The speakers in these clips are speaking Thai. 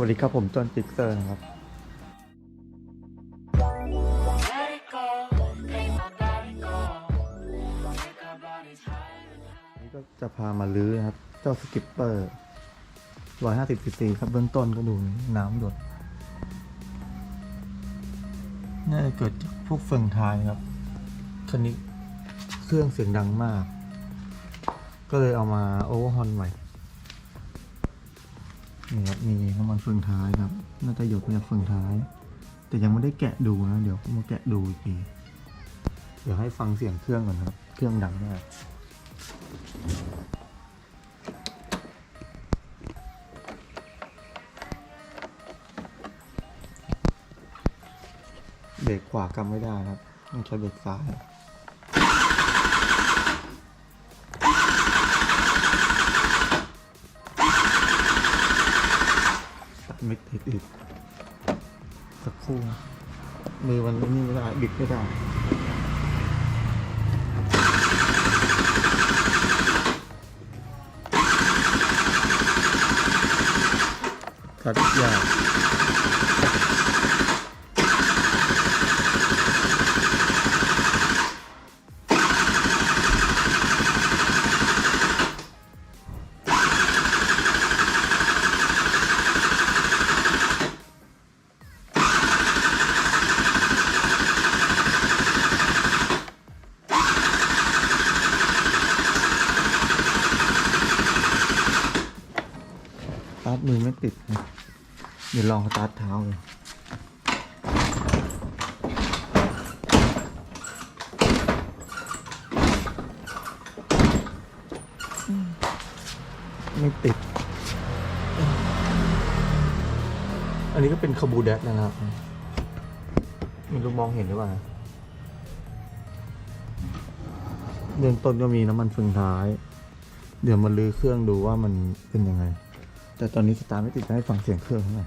วัสดีครับผมจอนจิ๊กเซอร์นะครับ นี่ก็จะพามาลื้อนะครับ เจ้าสกิปเปอร์ร้อยห้าสิบซีซีครับเบื้องต้นก็ดูน้ำหยดน่าจะเกิดจากพวกเฟืองท้ายครับคันนี้เครื่องเสียงดังมาก ก็เลยเอามาโอเวอร์ฮอนใหม่ นี่ครับมีน้ำมันเฟืองท้ายครับ น่าจะหยดมาจากเฟืองท้าย แต่ยังไม่ได้แกะดูนะ เดี๋ยวมาแกะดูอีกที เดี๋ยวให้ฟังเสียงเครื่องก่อนครับ เครื่องดังมากเบรกขวากำไม่ได้ครับต้องใช้เบรกซ้าย ไม่ติดอีก สักครู่มือมันนี่ไม่ได้บิดไม่ได้ตัดยา ร์ทมือไม่ติดนะเดี๋ยวลองสตาร์ทเท้าเลยไม่ติด อันนี้ก็เป็นคาบูแดกนะครับไม่รู้มองเห็นหรือเปล่าเริ่มต้นก็มีน้ำมันเฟืองท้าย เดี๋ยวมาลื้อเครื่องดูว่ามันเป็นยังไง แต่ตอนนี้สตาร์ไม่ติดให้ฟังเสียงเครื่องเท่าไ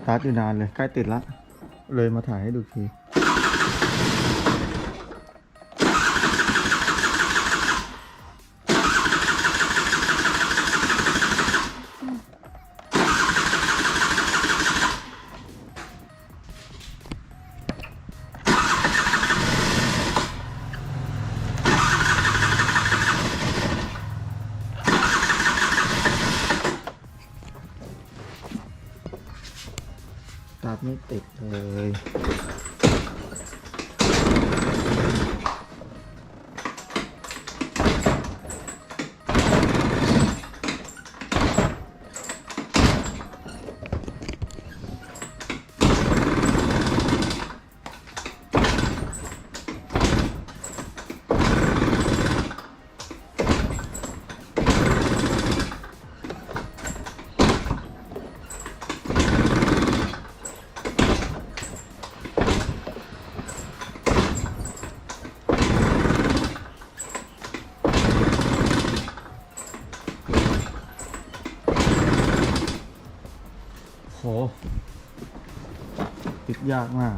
สตาร์ทอยู่นานเลย ใกล้ติดละ เลยมาถ่ายให้ดูที ไม่ติดเลย โห ติด ยากมาก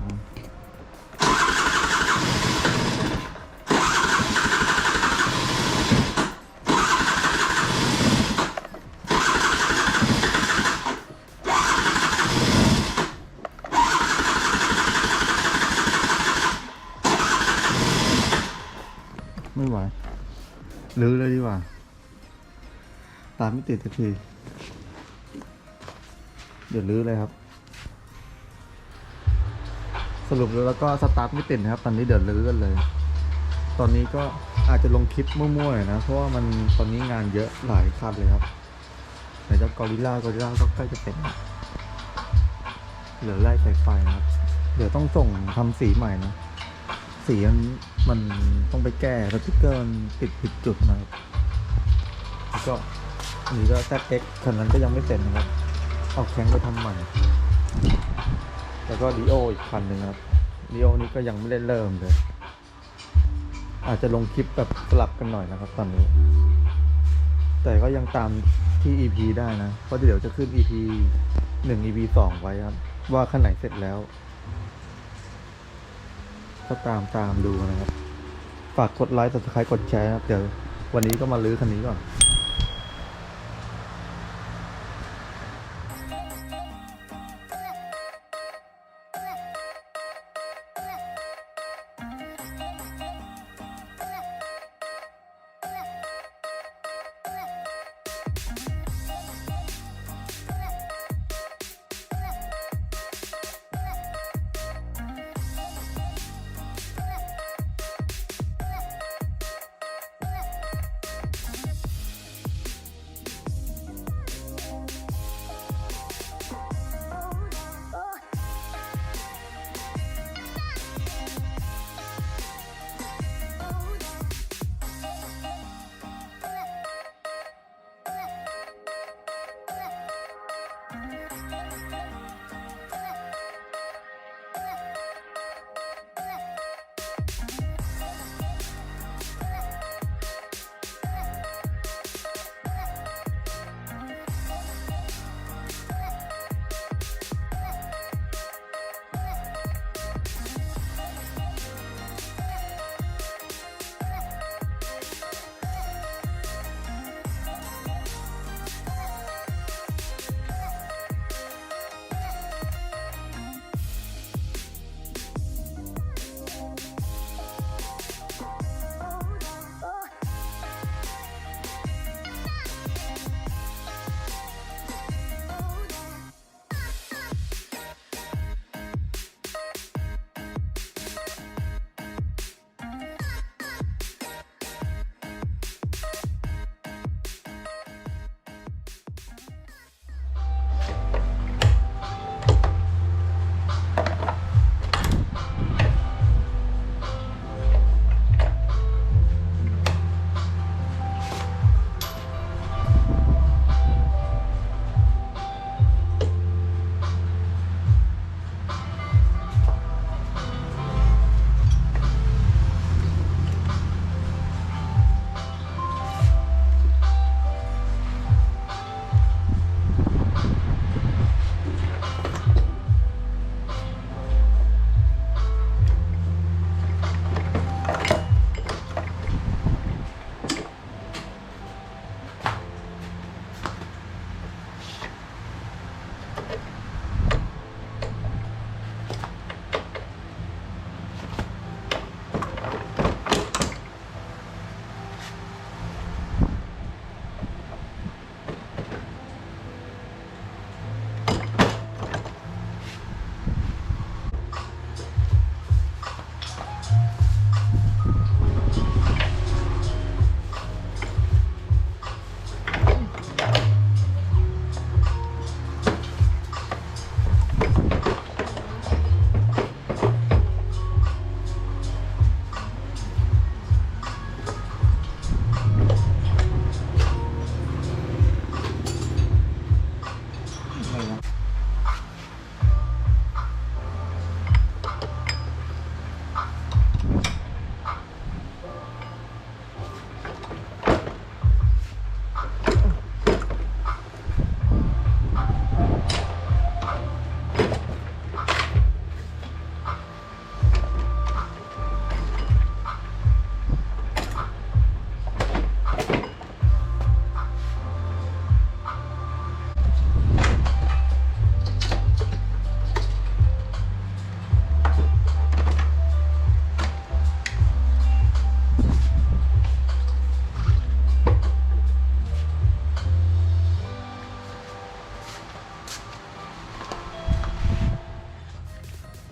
ไม่ไหวลื้อเลยดีกว่า ตามไม่ติดสักที เดี๋ยวลื้อเลยครับ สรุปแล้วก็สตาร์ทไม่ติดนะครับ ตอนนี้เดี๋ยวลื้อกันเลย ตอนนี้ก็อาจจะลงคลิปมั่วๆนะ เพราะว่ามันตอนนี้งานเยอะหลายคันเลยครับไหนจะกอริลลากอริลลาก็ใกล้จะเป็นเหลือไล่สายไฟนะครับ เดี๋ยวต้องส่งทำสีใหม่นะ สีมันมันต้องไปแก้สติ๊กเกอร์มันติดผิดจุดนะครับแล้วก็อันนี้ก็ ZX คันนั้นก็ยังไม่เสร็จนะครับ เอาแข้งไปทำใหม่ แล้วก็ดีโออีกคันหนึ่งครับดีโอนี้ก็ยังไม่ได้เริ่มเลย อาจจะลงคลิปแบบสลับกันหน่อยนะครับตอนนี้ แต่ก็ยังตามที่ EP ได้นะ เพราะเดี๋ยวจะขึ้น EP หนึ่ง EP สองไว้ครับ ว่าคันไหนเสร็จแล้ว ก็ตามตามดูนะครับ ฝากกดไลค์ subscribe กดแชร์นะครับ เดี๋ยววันนี้ก็มาลื้อคันนี้ก่อน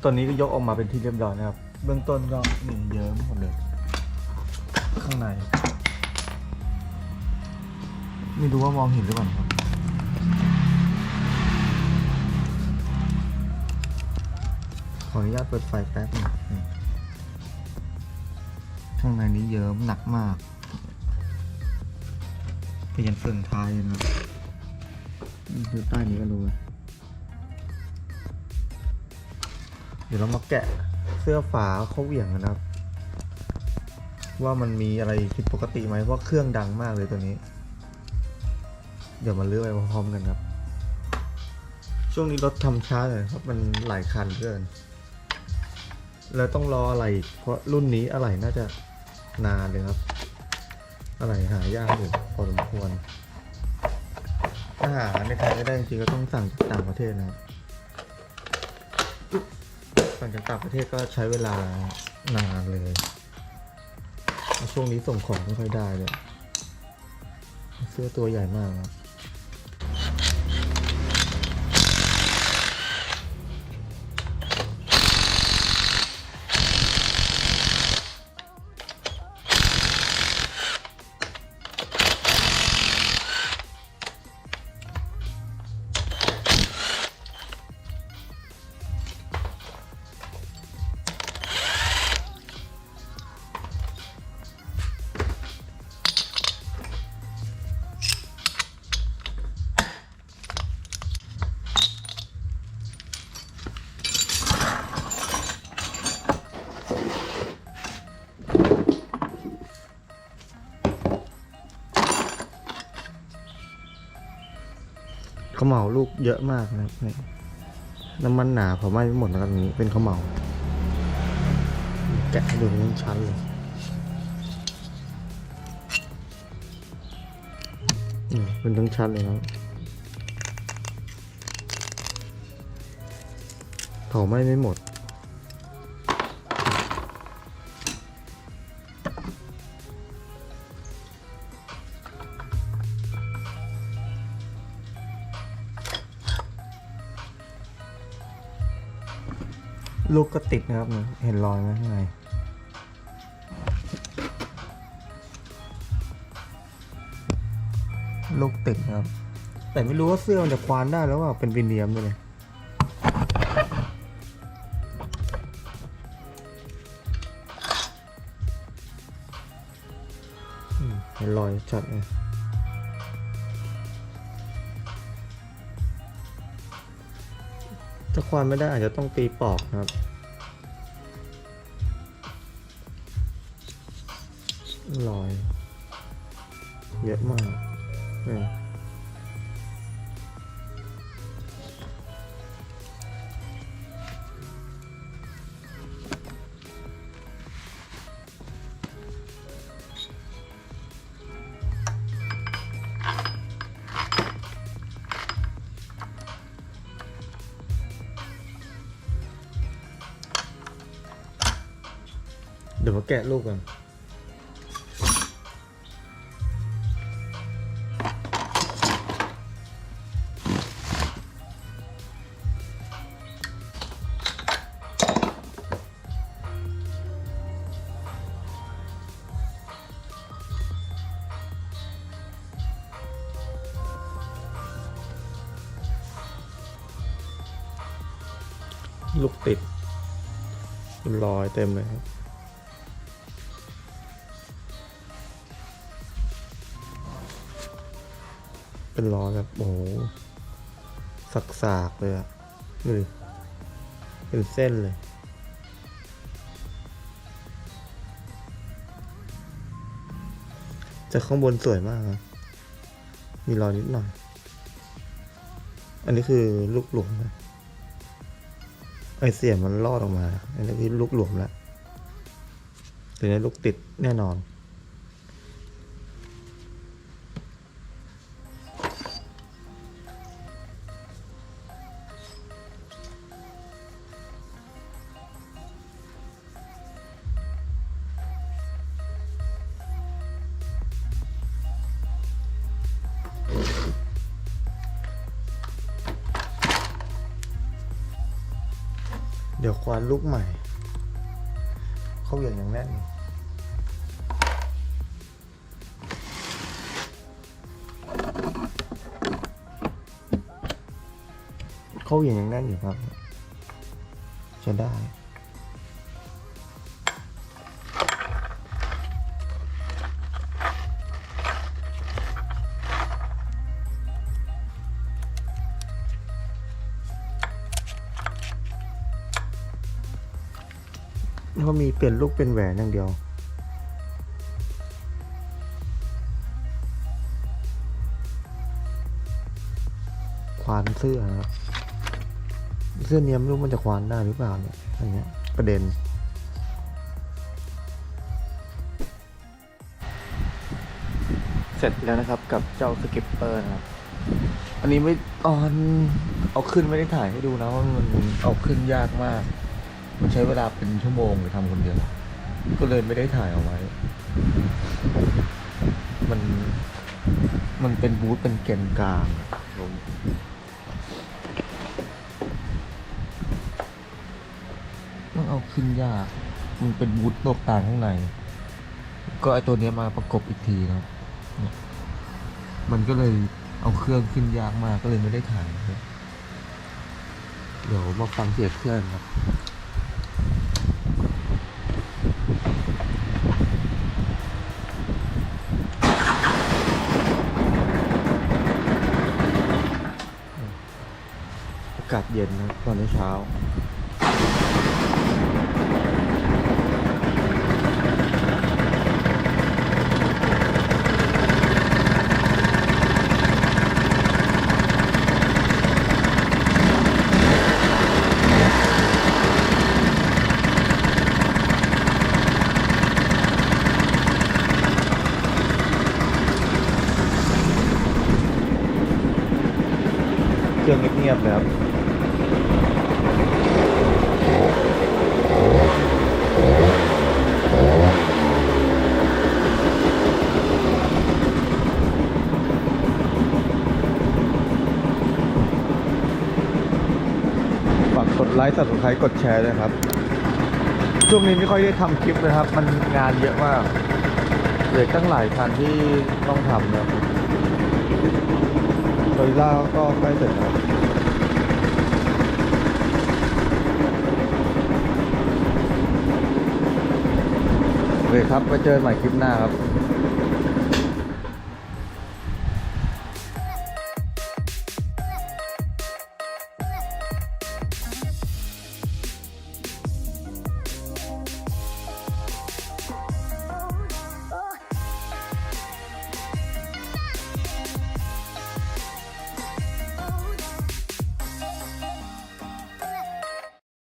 ตอนนี้ก็ยกออกมาเป็นที่เรียบร้อยนะครับ เบื้องต้นก็มีเยิ้มหมดเลย ข้างใน ไม่รู้ว่ามองเห็นหรือเปล่าครับขออนุญาตเปิดไฟแป๊บหนึงอืมข้างในนี้เยิ้มหนักมากไปยันเฟืองท้ายเลยนะนี่คือใต้นี้ก็รู้ เดี๋ยวเรามาแกะเสื้อฝาเขาเหวี่ยงนะครับ ว่ามันมีอะไรผิดปกติไหมเพราะเครื่องดังมากเลยตัวนี้ เดี๋ยวมาเลือกไปพร้อมกันครับ ช่วงนี้รถทำช้าเลยครับมันหลายคันเกิน แล้วต้องรออะไรอีกเพราะรุ่นนี้อะไรน่าจะนานเลยครับ อะไรหายากอยู่พอสมควรถ้าหาในไทยไม่ได้จริงๆก็ต้องสั่งจากต่างประเทศนะครับ สั่งจากต่างประเทศก็ใช้เวลานานเลย ช่วงนี้ส่งของไม่ค่อยได้เลยเสื้อตัวใหญ่มากครับ เหมาลูกเยอะมากนะครับนี่น้ำมันหนาเผาไหม้ไม่หมดนะครับนี้เป็นข้าวเหมาแกะให้ดูเป็นชั้นเลยเป็นทั้งชั้นเลยครับเผาไหม้ไม่หมด ลูกก็ติดนะครับ เห็นรอยไหมข้างในลูกติดนะครับ แต่ไม่รู้ว่าเสื้อมันจะควานได้แล้วว่าเป็นวินเนียมด้วยเลยอืมเห็นรอยจัดเลย ถ้าควานไม่ได้อาจจะต้องตีปอกนะครับ ลอย เยอะมากเนี่ย ยวมาแกะลูกกันลูกติดเป็นรอยเต็มเลยครับ เป็นรอยแบบโอ้โหสักเลยอะดูดิเป็นเส้นเลย จะข้างบนสวยมากครับมีรอยนิดหน่อย อันนี้คือลูกหลวมนะไอเสียมันรอดออกมา อันนี้คือลูกหลวมแล้วตัวนี้ลูกติดแน่นอน ดี๋ยวควานลูกใหม่ เขาอย่างอย่างแน่นเขาอย่างอย่างแน่นอยู่ครับ จะได้ แล้วก็มีเปลี่ยนลูกเป็นแหวนอย่างเดียว ควานเสื้อนะครับเสื้อเนี้ยไม่รู้มันจะควานได้หรือเปล่าเนี่ยอันเนี้ยประเด็นเสร็จแล้วนะครับกับเจ้าสกิปเปอร์นะครับ อันนี้ไม่ตอนเอาขึ้นไม่ได้ถ่ายให้ดูนะว่ามันเอาขึ้นยากมาก มันใช้เวลาเป็นชั่วโมงเลยทำคนเดียว ก็เลยไม่ได้ถ่ายเอาไว้ มัน มันเป็นบูธเป็นเกนกลางลงมันเอาขึ้นยาก มันเป็นบูธโลกต่างข้างใน ก็ไอตัวนี้มาประกบอีกทีนะมันก็เลยเอาเครื่องขึ้นยากมากก็เลยไม่ได้ถ่าย เดี๋ยวมาฟังเสียงเครื่องครับากาศเย็นนะตอนเช้าเครื่องเงียบๆเลยครับ ไลค์ subscribe กดแชร์ด้วยครับ ช่วงนี้ไม่ค่อยได้ทำคลิปนะครับ มันงานเยอะมากเหลือตั้งหลายคันที่ต้องทำนะโดยล่าก็ใกล้เสร็จแล้วโอเคครับไปเจอกันใหม่คลิปหน้าครับ